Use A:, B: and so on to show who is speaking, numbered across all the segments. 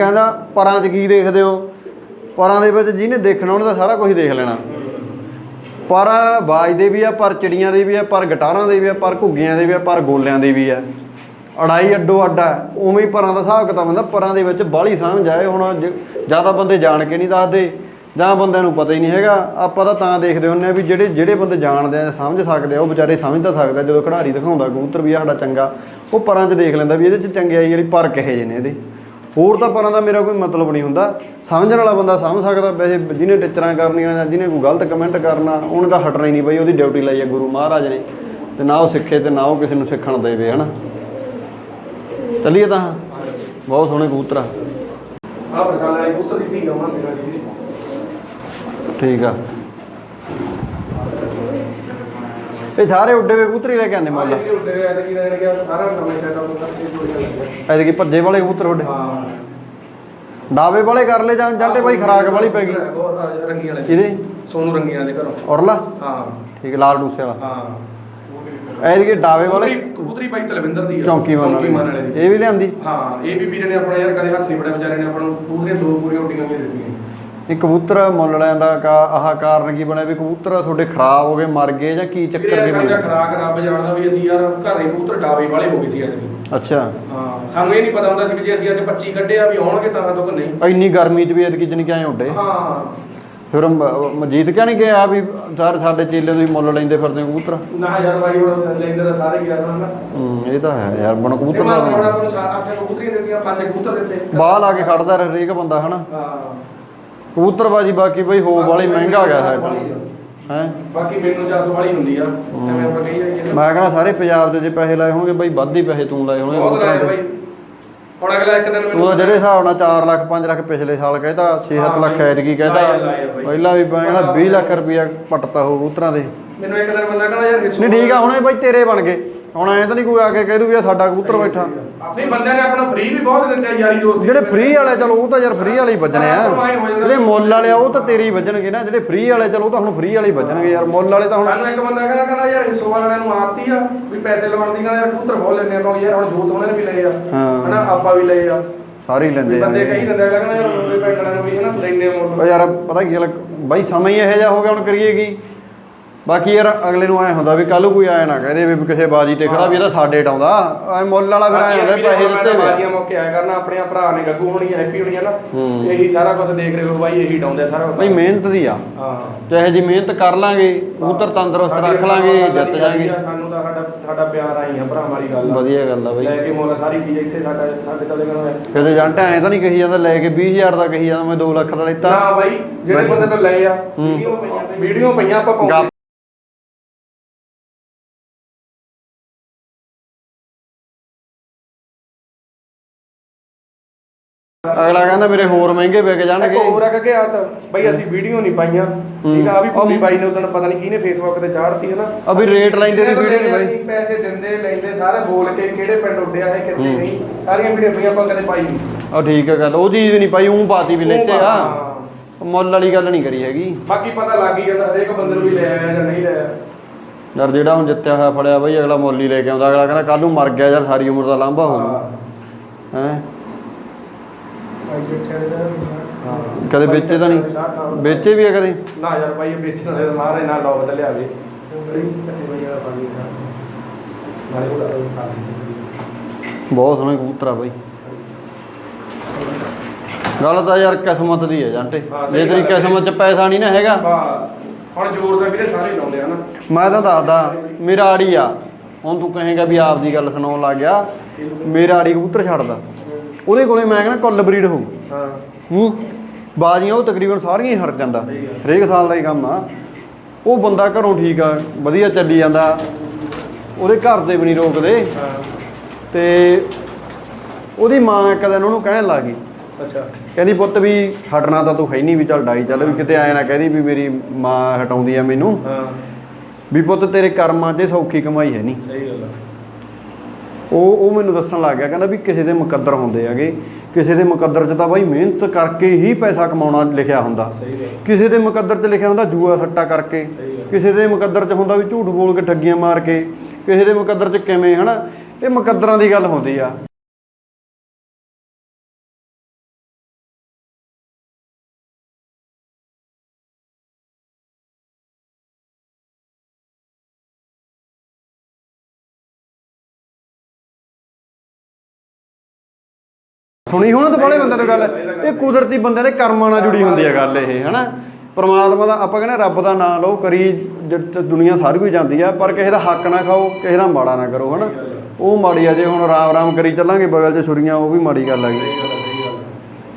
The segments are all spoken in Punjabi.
A: ਕਹਿੰਦਾ ਪਰਾਂ 'ਚ ਕੀ ਦੇਖਦੇ ਹੋ? ਪਰਾਂ ਦੇ ਵਿੱਚ ਜਿਹਨੇ ਦੇਖਣਾ ਉਹਨੇ ਤਾਂ ਸਾਰਾ ਕੁਝ ਦੇਖ ਲੈਣਾ। ਪਰ ਬਾਜ ਦੇ ਵੀ ਆ, ਪਰ ਚਿੜੀਆਂ ਦੇ ਵੀ ਆ, ਪਰ ਗਟਾਰਾਂ ਦੇ ਵੀ ਆ, ਪਰ ਘੁੱਗੀਆਂ ਦੇ ਵੀ ਆ, ਪਰ ਗੋਲਿਆਂ ਦੇ ਵੀ ਆ। ਅੜਾਈ ਅੱਡੋ ਅੱਡਾ ਉਵੇਂ ਹੀ ਪਰਾਂ ਦਾ ਹਿਸਾਬ ਕਿਤਾਬ ਹੁੰਦਾ, ਪਰਾਂ ਦੇ ਵਿੱਚ ਬਾਹਲੀ ਸਮਝ ਆਏ ਹੁਣ ਜ਼ਿਆਦਾ ਬੰਦੇ ਜਾਣ ਕੇ ਨਹੀਂ ਦੱਸਦੇ, ਜਾਂ ਬੰਦਿਆਂ ਨੂੰ ਪਤਾ ਹੀ ਨਹੀਂ ਹੈਗਾ। ਆਪਾਂ ਤਾਂ ਤਾਂ ਦੇਖਦੇ ਹੁੰਨੇ ਆ ਵੀ ਜਿਹੜੇ ਜਿਹੜੇ ਬੰਦੇ ਜਾਣਦੇ ਆ, ਸਮਝ ਸਕਦੇ ਆ, ਉਹ ਵਿਚਾਰੇ ਸਮਝ ਤਾਂ ਸਕਦੇ ਜਦੋਂ ਖਿਡਾਰੀ ਦਿਖਾਉਂਦਾ ਕਬੂਤਰ ਵੀ ਸਾਡਾ ਚੰਗਾ, ਉਹ ਪਰਾਂ 'ਚ ਦੇਖ ਲੈਂਦਾ ਵੀ ਇਹਦੇ 'ਚ ਚੰਗਿਆਈ ਜਿਹੜੀ ਪਰ ਕਿਹੇ ਜਿਹੇ ਨੇ ਇਹਦੇ। ਹੋਰ ਤਾਂ ਪਰਾਂ ਦਾ ਮੇਰਾ ਕੋਈ ਮਤਲਬ ਨਹੀਂ ਹੁੰਦਾ। ਸਮਝਣ ਵਾਲਾ ਬੰਦਾ ਸਮਝ ਸਕਦਾ ਵੈਸੇ ਜਿਹਨੇ ਟਿਚਰਾਂ ਕਰਨੀਆਂ ਜਾਂ ਜਿਹਨੇ ਕੋਈ ਗਲਤ ਕਮੈਂਟ ਕਰਨਾ ਉਹਨੇ ਤਾਂ ਹਟਣਾ ਹੀ ਨਹੀਂ ਬਈ ਉਹਦੀ ਡਿਊਟੀ ਲਈ ਹੈ ਗੁਰੂ ਮਹਾਰਾਜ ਨੇ। ਤੇ ਨਾ ਉਹ ਸਿੱਖੇ ਤੇ ਨਾ ਉਹ ਕਿਸੇ ਨੂੰ ਸਿੱਖਣ ਦੇਵੇ ਹਨਾ? ਚੱਲੀਏ ਤਾਂ। ਬਹੁਤ ਸੋਹਣੇ ਕਬੂਤਰ ਆ।
B: ਆ ਬਸਾਲਾ ਦੀ ਧੀ ਗਵਾਂ ਸੀਗਾ ਜੀ।
A: ਠੀਕ ਆ। ਇਹ ਸਾਰੇ ਉੱਡੇ ਵੇ ਕਬੂਤਰ ਹੀ ਲੈ ਕੇ ਆਂਦੇ ਮੁੱਲ
B: ਇਹ ਸਾਰਾ ਨਵੇਂ ਸੈਟਅਪ ਲੱਗਿਆ
A: ਕੀ ਭੱਜੇ ਵਾਲੇ ਕਬੂਤਰ ਉੱਡੇ।
B: ਹਾਂ।
A: ਡਾਵੇ ਵਾਲੇ ਕਰ ਲੈ ਜਾਂ ਜਾਂਟੇ ਬਾਈ ਖਰਾਕ ਵਾਲੀ ਪੈ ਗਈ।
B: ਉਹ ਵਾਲੇ।
A: ਇਹਦੇ
B: ਸੋਨੂ ਰੰਗੀਆਂ ਦੇ ਘਰੋਂ।
A: ਔਰਲਾ?
B: ਹਾਂ।
A: ਠੀਕ ਲਾਲ ਡੂਸੇ ਵਾਲਾ।
B: ਹਾਂ।
A: ਐਦੇ ਕੀ ਡਾਵੇ ਵਾਲੇ।
B: ਕਬੂਤਰੀ ਕਬੂਤਰੀ ਬਾਈ ਤਲਵਿੰਦਰ ਦੀ ਆ।
A: ਚੌਂਕੀ ਵਾਲੇ।
B: ਵਾਲੇ ਦੀ।
A: ਇਹ ਵੀ ਲਿਆਂਦੀ?
B: ਹਾਂ ਇਹ ਵੀ ਵੀਰੇ ਨੇ ਆਪਣਾ ਯਾਰ ਕਦੇ ਹੱਥ ਨਹੀਂ ਬੜਾ ਵਿਚਾਰੇ ਨੇ ਆਪਾਂ ਨੂੰ ਪੂਰੀਆਂ ਦੋ ਪੂਰੀਆਂ ਉੱਡੀਆਂ ਵੀ ਦਿੱਤੀਆਂ।
A: ਇਹ ਕਬੂਤਰ ਮੁੱਲ ਲੈਣ ਦਾ ਕਾ ਆਹ ਕਾਰਨ ਕੀ ਬਣਿਆ ਵੀ ਕਬੂਤਰ ਤੁਹਾਡੇ ਖਰਾਬ ਹੋ ਗਏ ਮਰ ਗਏ ਜਾਂ ਕੀ ਚੱਕਰ ਕੀ ਬਣਿਆ?
B: ਖਰਾਕ ਰੱਬ ਜਾਣਦਾ ਵੀ ਅਸੀਂ ਯਾਰ ਘਰੇ ਕਬੂਤਰ ਡਾਵੇ ਵਾਲੇ ਹੋ ਗਏ ਸੀ ਅੱਜ ਵੀ।
A: ਅੱਛਾ।
B: ਹਾਂ ਸਾਨੂੰ ਇਹ ਨਹੀਂ ਪਤਾ ਹੁੰਦਾ ਸੀ ਵੀ ਜੇ ਅਸੀਂ ਅੱਜ 25 ਕੱਢੇ ਆ ਵੀ ਆਉਣਗੇ ਤਾਂ ਤੋਂ ਨਹੀਂ।
A: ਇੰਨੀ ਗਰਮੀ 'ਚ ਵੀ ਐਤਕੀ ਜਨ ਕਿ ਉੱਡੇ?
B: ਹਾਂ।
A: ਫਿਰ ਮਜੀਦ ਨਹੀਂ ਗਿਆ ਵੀ ਸਰ ਸਾਡੇ ਚੇਲੇ ਤੁਸੀਂ ਮੁੱਲ ਲੈਂਦੇ ਫਿਰਦੇ ਹੋ ਕਬੂਤਰ?
B: ਨਾ ਯਾਰ ਬਾਈ ਹੁਣ ਲੈਂਦੇ ਤਾਂ ਸਾਰੇ ਗਿਆ ਨਾ।
A: ਹੂੰ ਇਹ ਤਾਂ ਹੈ ਯਾਰ ਬਣ ਕਬੂਤਰ
B: ਹੁਣ
A: ਦਾ
B: ਆਪਾਂ ਨੂੰ ਕਬੂਤਰੀਆਂ ਦਿੱਤੀਆਂ ਪੰਜ ਕਬੂਤਰ ਦਿੱਤੇ।
A: ਬਾਹ ਲਾ ਕੇ ਖੜਦਾ ਰਿਹਾ ਹਰੇਕ ਬੰਦਾ ਹਨਾ?
B: ਹਾਂ।
A: ਕਬੂਤਰਬਾਜੀ ਬਾਕੀ ਬਈ ਹੋ ਵਾਲੀ ਮਹਿੰਗਾ ਗਿਆ ਹੈ ਹੈ?
B: ਬਾਕੀ ਮੈਨੂੰ ਚਾਸ ਵਾਲੀ ਹੁੰਦੀ ਆ। ਐਵੇਂ ਆਪਾਂ ਕਹੀ ਜਾਈਏ
A: ਮੈਂ ਕਹਿੰਦਾ ਸਾਰੇ ਪੰਜਾਬ 'ਚ ਜੇ ਪੈਸੇ ਲਾਏ ਹੋਣਗੇ ਬਈ ਵੱਧ ਹੀ ਪੈਸੇ ਤੂੰ ਲਾਏ ਹੋਣਗੇ
B: ਬਹੁਤ। ਬਾਈ। ਹੁਣ ਅਗਲਾ ਇੱਕ ਦਿਨ
A: ਤਾਂ ਜਿਹੜੇ ਹਿਸਾਬ ਨਾਲ 4 ਲੱਖ 5 ਲੱਖ ਪਿਛਲੇ ਸਾਲ ਕਹਿਤਾ 6-7 ਲੱਖ ਐਤਕੀ
B: ਬਾਈ।
A: ਪਹਿਲਾਂ ਵੀ ਮੈਂ ਕਹਿੰਦਾ 20 ਲੱਖ ਰੁਪਇਆ ਪੱਟਤਾ ਹੋ ਕਬੂਤਰਾਂ ਦੇ।
B: ਮੈਨੂੰ ਇੱਕ ਦਿਨ ਬੰਦਾ ਕਹਿੰਦਾ ਯਾਰ
A: ਨਹੀਂ ਠੀਕ ਆ ਹੁਣ ਇਹ ਬਈ ਤੇਰੇ ਬਣ ਗਏ। ਹੁਣ ਐਂ ਤਾਂ ਨਹੀਂ ਕੋਈ ਆ ਕੇ ਕਹਿ ਦੂ ਵੀ ਆ ਸਾਡਾ ਕਬੂਤਰ ਬੈਠਾ।
B: ਨਹੀਂ ਬੰਦਿਆਂ ਨੇ ਆਪਣਾ ਫ੍ਰੀ ਵੀ ਬਹੁਤ ਦਿੱਤੇ ਯਾਰੀ ਦੋਸਤੀ
A: ਜਿਹੜੇ ਫ੍ਰੀ ਵਾਲੇ ਚਲੋ ਉਹ ਤਾਂ ਯਾਰ ਫ੍ਰੀ ਵਾਲੇ ਹੀ ਵੱਜਣੇ ਆ। ਜਿਹੜੇ ਮੁੱਲ ਵਾਲੇ ਆ ਉਹ ਤਾਂ ਤੇਰੇ ਹੀ ਵੱਜਣਗੇ ਨਾ। ਜਿਹੜੇ ਫ੍ਰੀ ਵਾਲੇ ਚਲੋ ਉਹ ਤਾਂ ਹੁਣ ਫ੍ਰੀ ਵਾਲੇ ਹੀ ਵੱਜਣਗੇ ਯਾਰ। ਮੁੱਲ ਵਾਲੇ ਤਾਂ ਹੁਣ
B: ਸਾਨੂੰ ਇੱਕ ਬੰਦਾ ਕਹਿੰਦਾ ਕਹਿੰਦਾ ਯਾਰ ਹਿੱਸੋ ਵਾਲਿਆਂ ਨੂੰ ਆਦਤੀ ਆ ਵੀ ਪੈਸੇ ਲਵਾਉਣ ਦੀ ਕਹਿੰਦਾ ਯਾਰ ਕਬੂਤਰ ਬਹੁਤ ਲੈਣੇ ਆ ਯਾਰ ਹੁਣ ਜੋਤ ਉਹਨਾਂ ਨੇ ਵੀ ਲਏ ਆ। ਹਨਾ ਆਪਾਂ ਵੀ ਲਏ ਆ।
A: ਸਾਰੇ ਹੀ ਲੈਂਦੇ
B: ਬੰਦੇ
A: ਆ।
B: ਕਹੀ ਦਿੰਦੇ ਆ ਕਹਿੰਦਾ ਯਾਰ ਪਿੰਡਾਂ ਨੂੰ ਵੀ ਹਨਾ ਲੈਣੇ ਮੁੱਲ।
A: ਉਹ ਯਾਰ ਪਤਾ ਕੀ ਗੱਲ ਬਾਈ ਸਮਾਂ ਹੀ ਇਹੋ ਜਿਹਾ ਹੋ ਗਿਆ ਹੁਣ ਕਰੀਏ ਕੀ? ਬਾਕੀ ਯਾਰ ਅਗਲੇ ਨੂੰ ਐ ਹੁੰਦਾ ਵੀ ਕੱਲ ਕੋਈ ਆਇਆ ਨਾ ਕਹਦੇ ਵੀ ਕਿਸੇ ਬਾਜੀ ਤੇ ਖੜਾ ਵੀ ਇਹਦਾ ਸਾਡੇ ਟਾਉਂਦਾ ਐ ਮੁੱਲ ਵਾਲਾ ਫਿਰ ਐ ਹੁੰਦਾ ਪੈਸੇ ਦਿੱਤੇ ਵੇ
B: ਬਾਜੀਆਂ ਮੌਕੇ ਆਇਆ ਕਰਨਾ ਆਪਣੇ ਭਰਾ ਨੇ ਗੱਗੂ ਹੋਣੀ ਹੈਪੀ ਹੋਣੀ ਆ ਨਾ।
A: ਹੂੰ।
B: ਇਹੀ ਸਾਰਾ ਕੁਝ ਦੇਖ ਰਹੇ ਹੋ ਬਾਈ ਇਹੀ ਡਾਉਂਦੇ ਸਾਰਾ।
A: ਬਈ ਮਿਹਨਤ ਦੀ ਆ।
B: ਹਾਂ।
A: ਜਿਹੇ ਜੀ ਮਿਹਨਤ ਕਰ ਲਾਂਗੇ ਕਬੂਤਰ ਤੰਦਰੁਸਤ ਰੱਖ ਲਾਂਗੇ ਜਿੱਤ ਜਾਾਂਗੇ।
B: ਸਾਨੂੰ ਤਾਂ ਸਾਡਾ ਸਾਡਾ ਪਿਆਰ ਆਈ ਆ ਭਰਾ ਵਾਲੀ ਗੱਲ
A: ਵਧੀਆ ਗੱਲ ਆ ਬਈ।
B: ਲੈ ਕੇ ਮੁੱਲ ਸਾਰੀ ਚੀਜ਼ ਇੱਥੇ ਸਾਡਾ ਸਾਡੇ ਤਲੇ ਕਰੋ
A: ਫਿਰ ਏਜੰਟ ਐ ਤਾਂ ਨਹੀਂ ਕਹੀ ਜਾਂਦਾ ਲੈ ਕੇ 20000 ਦਾ ਕਹੀ ਜਾਂਦਾ ਮੈਂ 2 ਲੱਖ ਦਾ ਲੈਤਾ।
B: ਨਾ ਬਾਈ ਜਿਹੜੇ ਬੰਦੇ ਤੋਂ ਲਏ ਆ
A: ਹੂੰ।
B: ਵੀਡੀਓ ਪਈਆਂ ਆਪਾਂ ਪਾਉਂਦੇ
A: ਅਗਲਾ ਕਹਿੰਦਾ ਮੇਰੇ ਹੋਰ ਮਹਿੰਗੇ ਵਿਕ
B: ਇੱਕ
A: ਜਾਣਗੇ
B: ਹੋਰ ਆ ਕਿ ਆ ਤਾਂ ਬਾਈ ਅਸੀਂ ਵੀਡੀਓ ਨਹੀਂ ਪਾਈਆਂ। ਠੀਕ ਆ ਆਹ ਵੀ ਪੂਰੀ ਬਾਈ ਨੇ ਉਦੋਂ ਪਤਾ ਨਹੀਂ ਕਿਹਨੇ ਫੇਸਬੁੱਕ ਤੇ ਚਾੜਤੀ ਹੈ ਨਾ।
A: ਆ ਵੀ ਰੇਟ ਲੈਂਦੇ ਦੀ ਵੀਡੀਓ ਨਹੀਂ ਬਾਈ।
B: ਅਸੀਂ ਪੈਸੇ ਦਿੰਦੇ ਲੈਂਦੇ ਸਾਰੇ ਬੋਲ ਕੇ ਕਿਹੜੇ ਪਿੰਡ ਉੱਡਿਆ ਹੈ ਕਿੱਥੇ ਨਹੀਂ। ਸਾਰੀਆਂ ਵੀਡੀਓ ਪਈਆਂ ਆਪਾਂ ਕਦੇ ਪਾਈ ਨਹੀਂ।
A: ਆ ਠੀਕ ਹੈ ਗੱਲ ਉਹ ਚੀਜ਼ ਨਹੀਂ ਪਾਈ ਉਹ ਪਾਤੀ ਵੀ ਲੈਤੇ ਆ।
B: ਹਾਂ।
A: ਮੁੱਲ ਵਾਲੀ ਗੱਲ ਨਹੀਂ ਕਰੀ ਹੈਗੀ।
B: ਬਾਕੀ ਪਤਾ ਲੱਗ ਹੀ ਜਾਂਦਾ ਹਰੇਕ ਬੰਦੇ ਨੂੰ ਵੀ ਲੈ ਆਇਆ ਜਾਂ ਨਹੀਂ ਲੈ ਆਇਆ।
A: ਯਾਰ ਜਿਹੜਾ ਹੁਣ ਜਿੱਤਿਆ ਹੋਇਆ ਫੜਿਆ ਬਈ ਅਗਲਾ ਮੁੱਲ ਹੀ ਲੈ ਕੇ ਆਉਂਦਾ। ਅਗਲਾ ਕਹਿੰਦਾ ਕੱਲ ਨੂੰ ਮਰ ਗਿਆ ਯਾਰ ਸਾਰੀ ਉਮਰ ਦਾ ਲਾਂਭਾ ਹੋਊ। ਹੈ।
B: ਨੇ ਹਾਂ?
A: ਕਦੇ ਵੇਚੇ ਤਾਂ ਨਹੀਂ? ਵੇਚੇ ਵੀ ਆ ਕਦੇ?
B: ਨਾ ਯਾਰ ਭਾਈ ਇਹ ਵੇਚਣ ਦੇ ਮਾਰੇ ਨਾ ਲੋਕ ਤੇ ਲਿਆਵੇ।
A: ਬਹੁਤ ਸੋਹਣੇ ਕਬੂਤਰ ਆ ਬਈ। ਗੱਲ ਤਾਂ ਯਾਰ ਕਿਸਮਤ ਦੀ ਹੈ ਜਾਂਟੇ। ਜੇ ਤੇਰੀ। ਕਿਸਮਤ 'ਚ ਪੈਸਾ ਨਹੀਂ ਨਾ ਹੈਗਾ।
B: ਹੁਣ ਜ਼ੋਰ ਦਾ ਵੀਰੇ ਸਾਰੇ ਲਾਉਂਦੇ ਆ ਨਾ।
A: ਮੈਂ ਤਾਂ ਦੱਸਦਾ ਮੇਰਾ ਆੜੀ ਆ। ਹੁਣ ਤੂੰ ਕਹੇਗਾ ਵੀ ਆਪ ਦੀ ਗੱਲ ਸੁਣਾਉਣ ਲੱਗ ਗਿਆ ਮੇਰਾ ਆੜੀ ਕਬੂਤਰ ਛੱਡਦਾ ਉਹਦੇ ਕੋਲੇ ਮੈਂ ਕਹਿੰਦਾ ਕੁੱਲ ਬਰੀਡ ਹੋਊ।
B: ਹਾਂ।
A: ਹੂੰ? ਬਾਜ਼ੀਆਂ ਉਹ ਤਕਰੀਬਨ ਸਾਰੀਆਂ ਹੀ ਹਰ ਜਾਂਦਾ। ਹਰੇਕ ਸਾਲ ਦਾ ਹੀ ਕੰਮ ਆ। ਉਹ ਬੰਦਾ ਘਰੋਂ ਠੀਕ ਆ ਵਧੀਆ ਚੱਲੀ ਜਾਂਦਾ। ਉਹਦੇ ਘਰ ਦੇ ਵੀ ਨਹੀਂ ਰੋਕਦੇ।
B: ਹਾਂ।
A: ਤੇ ਉਹਦੀ ਮਾਂ ਇੱਕ ਦਿਨ ਉਹਨੂੰ ਕਹਿਣ ਲੱਗੀ
B: ਅੱਛਾ।
A: ਕਹਿੰਦੀ ਪੁੱਤ ਵੀ ਹਟਣਾ ਤਾਂ ਤੂੰ ਹੈ ਨਹੀਂ ਵੀ ਚੱਲ ਡਾਈ ਚੱਲ ਵੀ ਕਿਤੇ ਆਏ ਨਾ ਕਹਿੰਦੀ ਵੀ ਮੇਰੀ ਮਾਂ ਹਟਾਉਂਦੀ ਆ ਮੈਨੂੰ।
B: ਹਾਂ।
A: ਵੀ ਪੁੱਤ ਤੇਰੇ ਕਰਮਾਂ 'ਚ ਸੌਖੀ ਕਮਾਈ ਹੈ ਨਹੀਂ।
B: ਸਹੀ ਗੱਲ ਆ।
A: ਉਹ ਉਹ ਮੈਨੂੰ ਦੱਸਣ ਲੱਗ ਗਿਆ ਕਹਿੰਦਾ ਵੀ ਕਿਸੇ ਦੇ ਮੁਕੱਦਰ ਹੁੰਦੇ ਹੈਗੇ। ਕਿਸੇ ਦੇ ਮੁਕੱਦਰ 'ਚ ਤਾਂ ਬਾਈ ਮਿਹਨਤ ਕਰਕੇ ਹੀ ਪੈਸਾ ਕਮਾਉਣਾ ਲਿਖਿਆ ਹੁੰਦਾ। ਕਿਸੇ ਦੇ ਮੁਕੱਦਰ 'ਚ ਲਿਖਿਆ ਹੁੰਦਾ ਜੂਆ ਸੱਟਾ ਕਰਕੇ। ਕਿਸੇ ਦੇ ਮੁਕੱਦਰ 'ਚ ਹੁੰਦਾ ਵੀ ਝੂਠ ਬੋਲ ਕੇ ਠੱਗੀਆਂ ਮਾਰ ਕੇ। ਕਿਸੇ ਦੇ ਮੁਕੱਦਰ 'ਚ ਕਿਵੇਂ ਹਨਾ? ਇਹ ਮੁਕੱਦਰਾਂ ਦੀ ਗੱਲ ਹੁੰਦੀ ਆ। ਸੁਣੀ ਹੋਣਾ ਤਾਂ ਬਾਲੇ ਬੰਦੇ ਤੋਂ ਗੱਲ। ਇਹ ਕੁਦਰਤੀ ਬੰਦੇ ਦੇ ਕਰਮਾਂ ਨਾਲ ਜੁੜੀ ਹੁੰਦੀ ਹੈ ਗੱਲ ਇਹ ਹਨਾ? ਪਰਮਾਤਮਾ ਦਾ ਆਪਾਂ ਕਹਿੰਦੇ ਰੱਬ ਦਾ ਨਾਮ ਲਓ ਕਰੀ ਦੁਨੀਆ ਸਾਰੀ ਕੋਈ ਜਾਂਦੀ ਆ ਪਰ ਕਿਸੇ ਦਾ ਹੱਕ ਨਾ ਖਾਓ ਕਿਸੇ ਦਾ ਮਾੜਾ ਨਾ ਕਰੋ ਹਨਾ? ਉਹ ਮਾੜੀ ਆ ਜੇ ਹੁਣ ਰਾਮ ਰਾਮ ਕਰੀ ਚੱਲਾਂਗੇ ਬਗਲ 'ਚ ਛੁਰੀਆਂ ਉਹ ਵੀ ਮਾੜੀ ਗੱਲ ਹੈਗੀ
B: ਆ,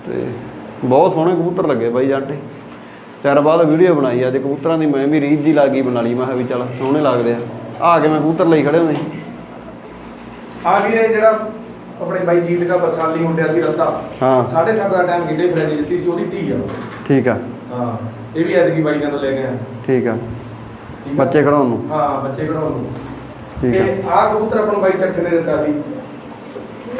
B: ਸਹੀ
A: ਤੇ ਬਹੁਤ ਸੋਹਣੇ ਕਬੂਤਰ ਲੱਗੇ ਬਾਈ ਜਾਂਟੇ ਚਾਰ ਬਾਅਦ ਵੀਡੀਓ ਬਣਾਈ ਅੱਜ ਕਬੂਤਰਾਂ ਦੀ ਮੈਂ ਵੀ ਰੀਝ ਜੀ ਲੱਗੀ ਬਣਾ ਲਈ ਮੈਂ ਕਿਹਾ ਵੀ ਚੱਲ ਸੋਹਣੇ ਲੱਗਦੇ ਆ। ਆ ਕੇ ਮੈਂ ਕਬੂਤਰ ਲਈ ਖੜੇ ਹੁੰਦੇ?
B: ਆ ਵੀ ਜਿਹੜਾ ਆਪਣੇ ਬਾਈ ਜੀਤ ਦਾ ਬਰਸਾਲੀ ਮੁੰਡਿਆ ਸੀ ਰੱਤਾ
A: ਹਾਂ।
B: ਸਾਢੇ ਸੱਤ ਦਾ ਟਾਈਮ ਕਿਤੇ ਫਰੈਂਚ ਜਿੱਤੀ ਸੀ ਉਹਦੀ ਧੀ ਆ।
A: ਠੀਕ ਆ।
B: ਹਾਂ ਇਹ ਵੀ ਐਤਕੀ ਬਾਈ ਕਹਿੰਦਾ ਲੈ ਕੇ ਆ।
A: ਠੀਕ ਆ। ਬੱਚੇ ਖੜਾਉਣ ਨੂੰ?
B: ਹਾਂ ਬੱਚੇ ਕਢਾਉਣ ਨੂੰ।
A: ਠੀਕ ਆ।
B: ਤੇ ਆਹ ਕਬੂਤਰ ਆਪਾਂ ਨੂੰ ਬਾਈ ਚੱਠੇ ਨੇ ਦਿੱਤਾ ਸੀ।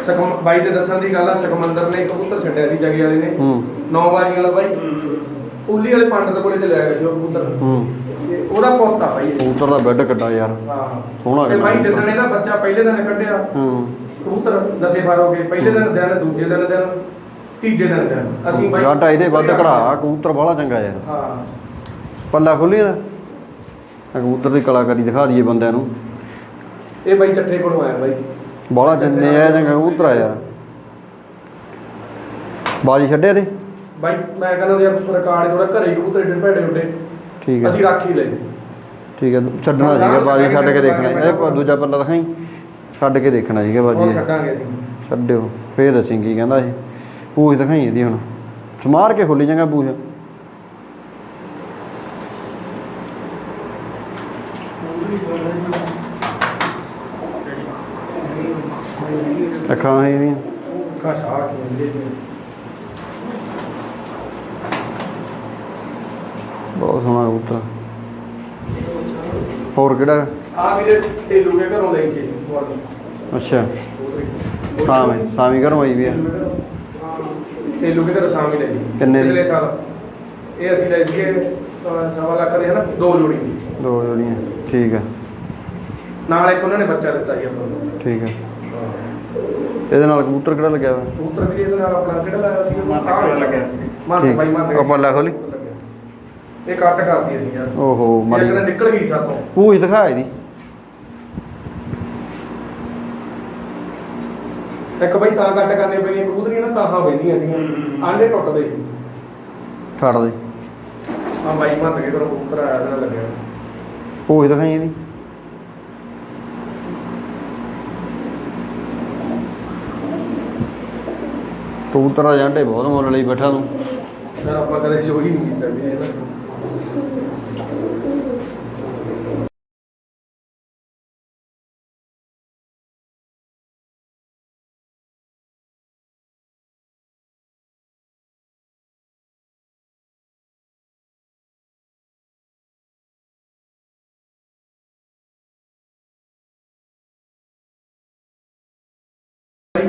B: ਸਖਮ ਬਾਈ ਦੇ ਦੱਸਣ ਦੀ ਗੱਲ ਆ ਸੁਖਮੰਦਰ ਨੇ ਕਬੂਤਰ ਛੱਡਿਆ ਸੀ ਜਗੀ ਵਾਲੇ ਨੇ।
A: ਹੂੰ।
B: ਨੌ ਵਾਰੀਆਂ ਵਾਲਾ ਬਾਈ। ਉੱਲੀ ਵਾਲੇ ਪੰਡਤ ਕੋਲੇ ਚਲੇ ਗਿਆ ਸੀ ਉਹ ਕਬੂਤਰ।
A: ਹੂੰ।
B: ਤੇ ਉਹਦਾ ਪੁੱਤ ਆ ਬਾਈ ਇਹ।
A: ਕਬੂਤਰ ਦਾ ਬੈੱਡ ਕੱਟਾ ਯਾਰ।
B: ਹਾਂ।
A: ਸੋਹਣਾ
B: ਤੇ
A: ਕਿੰਨਾ
B: ਬਾਈ
A: ਕਬੂਤਰ।
B: ਜਿੱਦਣ ਇਹਦਾ ਬੱਚਾ ਪਹਿਲੇ ਦਿਨ ਕੱਢਿਆ।
A: ਹੂੰ।
B: ਕਬੂਤਰ ਦਸੇ ਬਾਰ ਗਏ ਪਹਿਲੇ ਦਿਨ ਦਿਨ ਦੂਜੇ ਦਿਨ ਦਿਨ ਤੀਜੇ ਦਿਨ ਦਿਨ। ਅਸੀਂ ਬਾਈ
A: ਗਾਟਾ ਇਹਦੇ ਵੱਧ ਕਢਾ ਕਬੂਤਰ ਬਾਹਲਾ ਚੰਗਾ ਯਾਰ।
B: ਹਾਂ।
A: ਪੱਲਾ ਖੁੱਲੀ ਆਹ ਕਬੂਤਰ ਦੀ ਕਲਾਕਾਰੀ ਦਿਖਾ ਦਈਏ ਬੰਦਿਆਂ ਨੂੰ।
B: ਇਹ ਬਾਈ ਚੱਠੇ ਕੋਲੋਂ ਆਇਆ ਬਾਈ।
A: ਬਾਹਲਾ ਚੰਨੇ ਆ ਚੰਗਾ ਕਬੂਤਰ ਆ ਯਾਰ। ਬਾਜੀ ਛੱਡਿਆ ਤੇ
B: ਬਾਈ ਮੈਂ ਕਹਿੰਦਾ ਯਾਰ ਰਿਕਾਰਡ ਥੋੜਾ ਘਰੇ ਕਬੂਤਰ ਏਡੇ ਭੇੜੇ ਉੱਡੇ।
A: ਠੀਕ ਹੈ
B: ਅਸੀਂ ਰੱਖ ਹੀ ਲਏ।
A: ਠੀਕ ਹੈ ਛੱਡਣਾ ਸੀਗਾ ਬਾਜੀ ਛੱਡ ਕੇ ਦੇਖਣਾ। ਇਹ ਦੂਜਾ ਪੱਲਾ ਦਿਖਾਈ। ਛੱਡ ਕੇ ਦੇਖਣਾ ਸੀਗਾ
B: ਹੁਣ
A: ਬਾਜੀ ਇਹ।
B: ਛੱਡਾਂਗੇ ਅਸੀਂ।
A: ਛੱਡਿਓ ਫੇਰ ਦੱਸੀ ਕੀ ਕਹਿੰਦਾ ਇਹ। ਪੂਛ ਦਿਖਾਈ ਇਹਦੀ ਹੁਣ। ਸਮਾਰ ਕੇ ਖੋਲੀ ਚੰਗਾ ਪੂਛ। ਅੱਖਾਂ ਹੈ ਇਹਦੀਆਂ
B: ਕਾ ਸ਼ਾਹ ਕੀ
A: ਬਹੁਤ ਸੋਹਣਾ ਕਬੂਤਰ। ਹੋਰ ਕਿਹੜਾ?
B: ਆ ਵੀਰੇ ਤੇਲੂ ਕੇ ਘਰੋਂ ਲਈ ਸੀ ਮਾਡਲ
A: ਅੱਛਾ। ਸਾਵੇਂ ਸਾਵੀਂ ਘਰੋਂ ਆਈ ਵੀ ਆ।
B: ਤੇਲੂ ਕੇ ਘਰ ਸਾਮੀ ਲਈ।
A: ਕਿੰਨੇ ਦੀ?
B: ਪਿਛਲੇ ਸਾਲ। ਇਹ ਅਸੀਂ ਲੈ ਸੀਗੇ ਅਹ, ਸਵਾ ਲੱਖ ਦੇ ਹਨਾ ਦੋ ਜੋੜੀ।
A: ਦੋ ਜੋੜੀਆਂ ਠੀਕ ਆ।
B: ਨਾਲ ਇੱਕ ਉਹਨਾਂ ਨੇ ਬੱਚਾ ਦਿੱਤਾ ਸੀ ਆਪਾਂ ਨੂੰ।
A: ਠੀਕ ਆ। ਇਹਦੇ ਨਾਲ ਕਬੂਤਰ ਕਿਹੜਾ ਲੱਗਿਆ ਹੋਇਆ
B: ਕਬੂਤਰ ਵੀ ਇਹਦੇ ਨਾਲ ਆਪਣਾ ਕਿਹੜਾ ਲਾਇਆ ਸੀ? ਮਾਤਾ ਲੱਗਿਆ? ਮਾਤਾ
A: ਠੀਕ।
B: ਬਾਈ ਮਾਤਾ
A: ਉਹ ਪੱਲਾ ਖੋਲੀ।
B: ਇਹ ਕੱਟ ਕਰਤੀ ਅਸੀਂ ਯਾਰ।
A: ਓਹੋ
B: ਇਹ
A: ਮਾੜੀ
B: ਕਹਿੰਦਾ ਨਿਕਲ ਗਈ ਸਾਤੋਂ।
A: ਪੂਛ ਦਿਖਾ ਇਹਦੀ
B: ਇੱਕ ਬਾਈ ਤਾਂ ਕੱਟ ਕਰਨੇ ਪਈਆਂ ਕਬੂਤਰੀਆਂ ਨਾ ਤਾਹਾਂ ਬੈਂਦੀਆਂ ਸੀਗੀਆਂ। ਆਂਡੇ ਟੁੱਟਦੇ ਸੀ।
A: ਛੱਡ ਦੇ।
B: ਆ ਬਾਈ ਮੱਤ ਕੇ ਕਰੋ ਕਬੂਤਰ ਆਇਆ ਨਾਲ ਲੱਗਿਆ।
A: ਪੂਛ ਦਿਖਾਈ ਇਹਦੀ ਕਬੂਤਰ ਦਾ ਜਾਂਡੇ ਬਹੁਤ ਮੁੱਲ ਲਈ ਬੈਠਾ ਤੂੰ।
B: ਯਾਰ ਆਪਾਂ ਕਦੇ ਸ਼ੋਅ ਹੀ ਨਹੀਂ ਕੀਤਾ ਵੀ ਇਹਦਾ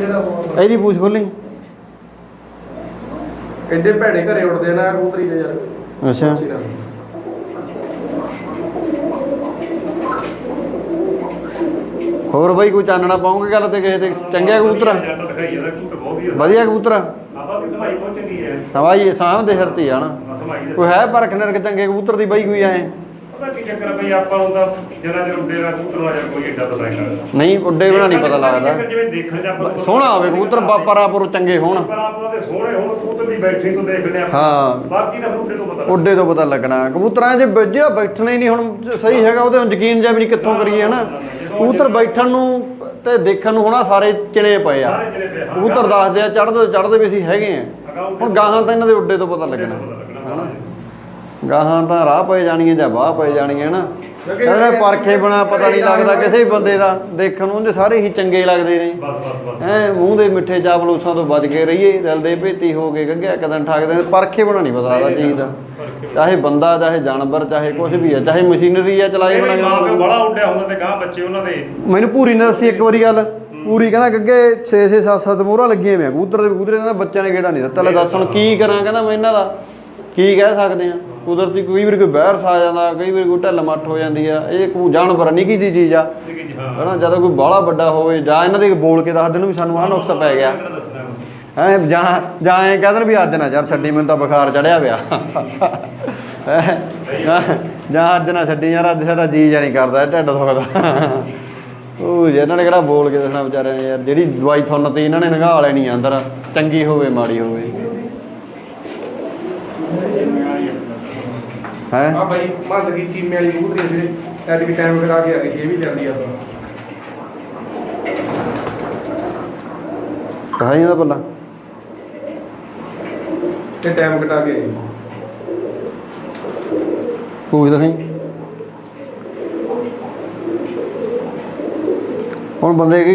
B: ਜਿਹੜਾ ਉਹ
A: ਇਹਦੀ ਪੂਛ ਖੋਲੀ।
B: ਐਡੇ ਭੈੜੇ ਘਰੇ ਉੱਡਦੇ ਨਾ ਕਬੂਤਰੀ ਦੇ ਯਾਰ।
A: ਅੱਛਾ।
B: ਸੱਚੀ ਨਾਲ।
A: ਹੋਰ ਬਾਈ ਕੋਈ ਚਾਨਣਾ ਪਾਉਂਗੇ ਗੱਲ ਤੇ ਕਿਸੇ ਤੇ? ਚੰਗਿਆ ਕਬੂਤਰ?
C: ਜੱਟ ਦਿਖਾਈ ਜਾਂਦਾ ਕਬੂਤਰ ਬਹੁਤ ਵਧੀਆ।
A: ਵਧੀਆ ਕਬੂਤਰ?
C: ਆਪਾਂ ਦੀ ਸਮਾਈ ਬਹੁਤ ਚੰਗੀ ਹੈ।
A: ਸਵਾਈ ਸਾਹਮ ਦੇ ਹਰਤੀ ਆ ਨਾ। ਕੋਈ ਹੈ ਪਰਖ ਨਰਕ ਚੰਗੇ ਕਬੂਤਰ ਦੀ ਬਾਈ ਕੋਈ ਐ?
C: ਪਤਾ ਕੀ ਚੱਕਰ ਆ ਬਈ ਆਪਾਂ ਹੁੰਦਾ ਜਿਹੜਾ ਜਿਹੜਾ ਉੱਡੇ ਦਾ ਕਬੂਤਰ ਆ ਜਾਂ ਕੋਈ ਏਡਾ ਪਤਾ ਨਹੀਂ ਲੱਗਦਾ
A: ਨਹੀਂ ਉੱਡੇ ਬਣਾ ਨਹੀਂ ਪਤਾ ਲੱਗਦਾ
C: ਜਿਵੇਂ ਦੇਖਣ ਚ ਆਪਾਂ ਨੂੰ
A: ਸੋਹਣਾ ਹੋਵੇ ਕਬੂਤਰ ਬਾਪਰਾਪੁਰ ਚੰਗੇ ਹੋਣ
C: ਪਰ ਆਪਾਂ ਦੇ ਸੋਹਣੇ ਹੁਣ ਕਬੂਤਰ ਦੀ ਬੈਠੀ ਤੋਂ ਦੇਖਦੇ ਆ
A: ਹਾਂ।
C: ਬਾਕੀ ਦਾ ਫਿਰ ਉੱਡੇ ਤੋਂ ਪਤਾ
A: ਉੱਡੇ ਤੋਂ ਪਤਾ ਲੱਗਣਾ ਕਬੂਤਰਾਂ 'ਚ ਬ- ਜਿਹੜਾ ਬੈਠਣਾ ਹੀ ਨਹੀਂ ਹੁਣ ਸਹੀ ਹੈਗਾ ਉਹਦੇ ਹੁਣ ਯਕੀਨ ਜਿਹਾ ਵੀ ਨਹੀਂ ਕਿੱਥੋਂ ਕਰੀਏ ਹਨਾ ਕਬੂਤਰ ਬੈਠਣ ਨੂੰ ਤੇ ਦੇਖਣ ਨੂੰ ਹੋਣਾ ਸਾਰੇ ਚਿਣੇ ਪਏ ਆ
C: ਸਾਰੇ ਜਿਹੜੇ
A: ਕਬੂਤਰ ਦੱਸਦੇ ਆ ਚੜਦੇ ਚੜਦੇ ਵੀ ਅਸੀਂ ਹੈਗੇ ਆ ਹੁਣ ਗਾਹਾਂ ਤਾਂ ਇਹਨਾਂ ਦੇ ਉੱਡੇ ਤੋਂ ਪਤਾ ਲੱਗਣਾ ਗਾਹਾਂ ਤਾਂ ਰਾਹ ਪਏ ਜਾਣੀਆਂ ਜਾਂ ਬਾਹ ਪਏ ਜਾਣੀਆਂ ਨਾ ਇਹਨੇ ਪਰਖੇ ਬਣਾ ਪਤਾ ਨਹੀਂ ਲੱਗਦਾ ਕਿਸੇ ਵੀ ਬੰਦੇ ਦਾ। ਦੇਖਣ ਨੂੰ ਉਹਦੇ ਸਾਰੇ ਹੀ ਚੰਗੇ ਲੱਗਦੇ ਨੇ। ਐ ਮੂੰਹ ਦੇ ਮਿੱਠੇ ਚਾਵਲੂਸਾਂ ਤੋਂ ਬਚ ਕੇ ਰਹੀਏ ਦਿਲ ਦੇ ਭੇਤੀ ਹੋ ਕੇ ਗੱਗਿਆ ਕਦਨ ਠਾਕਦੇ ਪਰਖੇ ਬਣਾ ਨਹੀਂ ਪਤਾ ਚੀਜ਼ ਦਾ। ਚਾਹੇ ਬੰਦਾ ਚਾਹੇ ਜਾਨਵਰ ਚਾਹੇ ਕੁਝ ਵੀ ਹੈ ਚਾਹੇ ਮਸ਼ੀਨਰੀ ਆ ਚਲਾਈ
C: ਮਾਂ
A: ਬਣਾ
C: ਬੜਾ ਉੱਡਿਆ ਹੁੰਦਾ ਤੇ ਗਾਂ ਬੱਚੇ ਉਹਨਾਂ ਦੇ।
A: ਮੈਨੂੰ ਪੂਰੀ ਨੇ ਦੱਸੀ ਇੱਕ ਵਾਰੀ ਗੱਲ। ਪੂਰੀ ਕਹਿੰਦਾ ਗੱਗੇ 6 6 7 7 ਮੋਹਰਾਂ ਲੱਗੀਆਂ ਹੋਈਆਂ ਕਬੂਤਰ ਦੇ ਕਬੂਤਰ ਕਹਿੰਦਾ ਬੱਚਿਆਂ ਨੇ ਕਿਹੜਾ ਨਹੀਂ ਦਿੱਤਾ। ਲੈ ਦੱਸ ਹੁਣ ਕੀ ਕਰਾਂ ਕਹਿੰਦਾ ਮੈਂ ਇਹਨਾਂ ਦਾ। ਕੀ ਕਹਿ ਸਕਦੇ ਆ? ਕੁਦਰਤੀ ਕਈ ਵਾਰੀ ਕੋਈ ਬਹਿਰ ਆ ਜਾਂਦਾ ਕਈ ਵਾਰੀ ਕੋਈ ਢਿੱਲ ਮੱਠ ਹੋ ਜਾਂਦੀ ਆ ਇਹ ਕੋਈ ਜਾਨਵਰ ਨਿੱਕੀ ਜਿਹੀ ਚੀਜ਼ ਆ। ਹਨਾ ਜਦੋਂ ਕੋਈ ਬਾਹਲਾ ਵੱਡਾ ਹੋਵੇ ਜਾਂ ਇਹਨਾਂ ਦੇ ਬੋਲ ਕੇ ਦੱਸ ਦੇਣ ਵੀ ਸਾਨੂੰ ਆਹ ਨੁਕਸ ਪੈ ਗਿਆ। ਹੈ ਜਾਂ ਜਾਂ ਐਂ ਕਹਿ ਵੀ ਅੱਜ ਨਾ ਯਾਰ ਛੱਡੀ ਮੈਨੂੰ ਤਾਂ ਬੁਖਾਰ ਚੜਿਆ ਪਿਆ। ਹੈਂ? ਜਾਂ- ਅੱਜ ਨਾ ਛੱਡੀ ਯਾਰ ਅੱਜ ਸਾਡਾ ਜੀ ਜਾਂ ਨਹੀਂ ਕਰਦਾ ਢਿੱਡ ਦੁਖਦਾ। ਉਹ ਜੀ, ਇਹਨਾਂ ਨੇ ਕਿਹੜਾ ਬੋਲ ਕੇ ਦੱਸਣਾ ਵਿਚਾਰਿਆਂ ਨੇ ਯਾਰ ਜਿਹੜੀ ਦਵਾਈ ਥੁੰਨ ਤੇ ਇਹਨਾਂ ਨੇ ਨਗਾ ਲੈਣੀ ਆ ਅੰਦਰ। ਚੰਗੀ ਹੋਵੇ ਮਾੜੀ ਹੋਵੇ। ਹੈ।
B: ਆ ਬਾਈ ਮੰਦ ਕੀ ਚੀਮੇ ਵਾਲੀ ਬੂਤ ਦੇ ਜਿਹੜੇ ਐਡ ਵੀ ਟਾਈਮ ਕਰਾ ਕੇ ਆ ਗਈ ਸੀ ਇਹ ਵੀ ਚੱਲਦੀ ਆ
A: ਕਹਾਂ ਇਹਦਾ ਪੱਲਾ
B: ਤੇ ਟਾਈਮ ਕਟਾ ਕੇ ਆਈ
A: ਪੂਛ ਦਿਖਾਈ। ਹੁਣ ਬੰਦੇ ਕੀ